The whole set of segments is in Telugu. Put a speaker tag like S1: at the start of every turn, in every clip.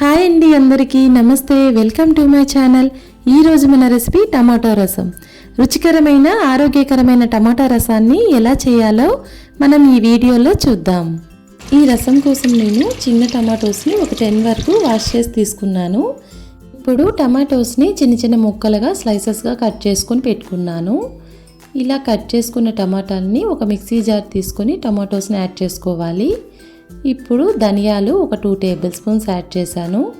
S1: హాయ్ అండి అందరికీ. నమస్తే. Welcome to my channel. ఈరోజు మన రెసిపీ టమాటో రసం. రుచికరమైన ఆరోగ్యకరమైన టమాటా రసాన్ని ఎలా చేయాలో మనం ఈ వీడియోలో చూద్దాం. ఈ రసం కోసం నేను చిన్న టమాటోస్ని ఒక టెన్ వరకు వాష్ చేసి తీసుకున్నాను. ఇప్పుడు టమాటోస్ని చిన్న చిన్న ముక్కలుగా స్లైసెస్గా కట్ చేసుకొని పెట్టుకున్నాను. ఇలా కట్ చేసుకున్న టమాటాలని ఒక మిక్సీ జార్ తీసుకొని టమాటోస్ని యాడ్ చేసుకోవాలి. ఇప్పుడు ధనియాలు ఒక టూ టేబుల్ స్పూన్స్ యాడ్ చేశాను.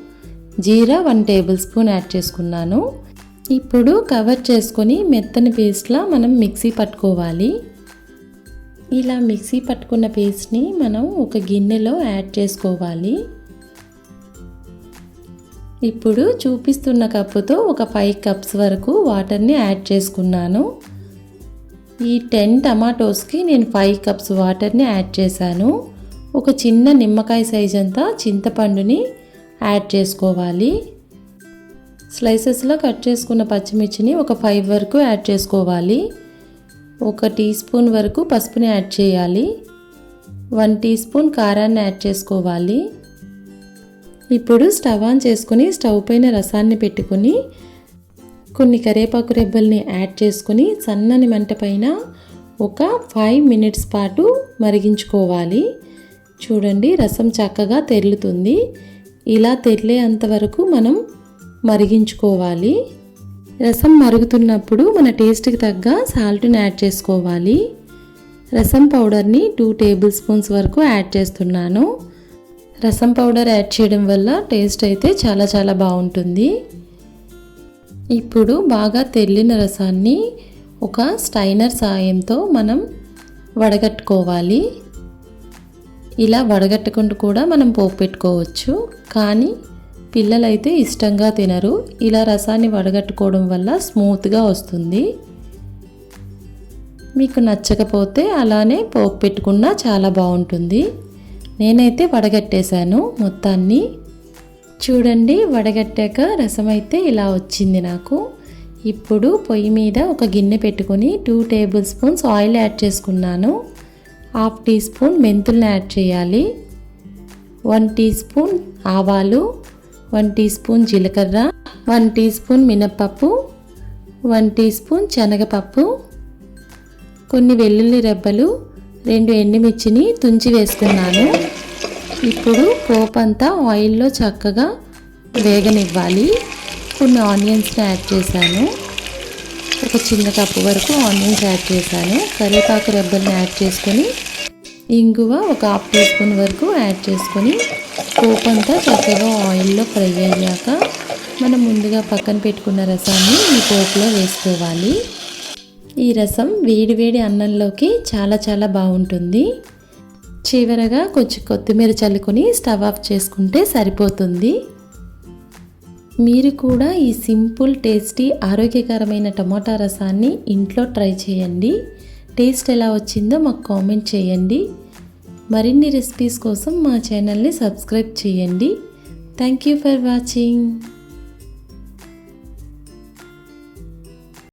S1: జీరా వన్ టేబుల్ స్పూన్ యాడ్ చేసుకున్నాను. ఇప్పుడు కవర్ చేసుకొని మెత్తని పేస్ట్లా మనం మిక్సీ పట్టుకోవాలి. ఇలా మిక్సీ పట్టుకున్న పేస్ట్ని మనం ఒక గిన్నెలో యాడ్ చేసుకోవాలి. ఇప్పుడు చూపిస్తున్న కప్పుతో ఒక ఫైవ్ కప్స్ వరకు వాటర్ని యాడ్ చేసుకున్నాను. ఈ టెన్ టమాటోస్కి నేను ఫైవ్ కప్స్ వాటర్ని యాడ్ చేశాను. ఒక చిన్న నిమ్మకాయ సైజ్ అంతా చింతపండుని యాడ్ చేసుకోవాలి. స్లైసెస్లో కట్ చేసుకున్న పచ్చిమిర్చిని ఒక ఫైవ్ వరకు యాడ్ చేసుకోవాలి. ఒక టీ స్పూన్ వరకు పసుపుని యాడ్ చేయాలి. వన్ టీ స్పూన్ కారాన్ని యాడ్ చేసుకోవాలి. ఇప్పుడు స్టవ్ ఆన్ చేసుకుని స్టవ్ పైన రసాన్ని పెట్టుకుని కొన్ని కరివేపాకు రెబ్బల్ని యాడ్ చేసుకుని సన్నని మంట పైన ఒక ఫైవ్ మినిట్స్ పాటు మరిగించుకోవాలి. చూడండి రసం చక్కగా తెరులుతుంది. ఇలా తెరిలేంత వరకు మనం మరిగించుకోవాలి. రసం మరుగుతున్నప్పుడు మన టేస్ట్కి తగ్గ సాల్ట్ని యాడ్ చేసుకోవాలి. రసం పౌడర్ని టూ టేబుల్ స్పూన్స్ వరకు యాడ్ చేస్తున్నాను. రసం పౌడర్ యాడ్ చేయడం వల్ల టేస్ట్ అయితే చాలా చాలా బాగుంటుంది. ఇప్పుడు బాగా తెల్లిన రసాన్ని ఒక స్టైనర్ సాయంతో మనం వడగట్టుకోవాలి. ఇలా వడగట్టుకుంటూ కూడా మనం పోపు పెట్టుకోవచ్చు. కానీ పిల్లలైతే ఇష్టంగా తినరు. ఇలా రసాన్ని వడగట్టుకోవడం వల్ల స్మూత్గా వస్తుంది. మీకు నచ్చకపోతే అలానే పోపు పెట్టుకున్నా చాలా బాగుంటుంది. నేనైతే వడగట్టేశాను మొత్తాన్ని. చూడండి వడగట్టాక రసం అయితే ఇలా వచ్చింది నాకు. ఇప్పుడు పొయ్యి మీద ఒక గిన్నె పెట్టుకొని two tablespoons oil add చేసుకున్నాను. హాఫ్ టీ స్పూన్ మెంతుల్ని యాడ్ చేయాలి. వన్ టీ స్పూన్ ఆవాలు వన్ టీ స్పూన్ జీలకర్ర వన్ టీ స్పూన్ మినప్పప్పు వన్ టీ స్పూన్ శనగపప్పు కొన్ని వెల్లుల్లి రెబ్బలు రెండు ఎండుమిర్చిని తుంచి వేసుకున్నాను. ఇప్పుడు పోపు అంతా ఆయిల్లో చక్కగా వేగనివ్వాలి. కొన్ని ఆనియన్స్ని యాడ్ చేశాను. ఒక చిన్న కప్పు వరకు ఆనియన్స్ యాడ్ చేశాను. కరివేపాకు రెబ్బల్ని యాడ్ చేసుకొని ఇంగువ ఒక హాఫ్ టీ స్పూన్ వరకు యాడ్ చేసుకొని పోపు అంతా చక్కగా ఆయిల్లో ఫ్రై అయ్యాక మనం ముందుగా పక్కన పెట్టుకున్న రసాన్ని ఈ పోపులో వేసుకోవాలి. ఈ రసం వేడి వేడి అన్నంలోకి చాలా చాలా బాగుంటుంది. చివరగా కొంచెం కొత్తిమీర చల్లుకొని స్టవ్ ఆఫ్ చేసుకుంటే సరిపోతుంది. మీరు కూడా ఈ సింపుల్ టేస్టీ ఆరోగ్యకరమైన టమాటా రసాన్ని ఇంట్లో ట్రై చేయండి. టేస్ట్ ఎలా వచ్చిందో మాకు కామెంట్ చేయండి. మరిన్ని రెసిపీస్ కోసం మా ఛానల్ని సబ్స్క్రైబ్ చేయండి. Thank you for watching.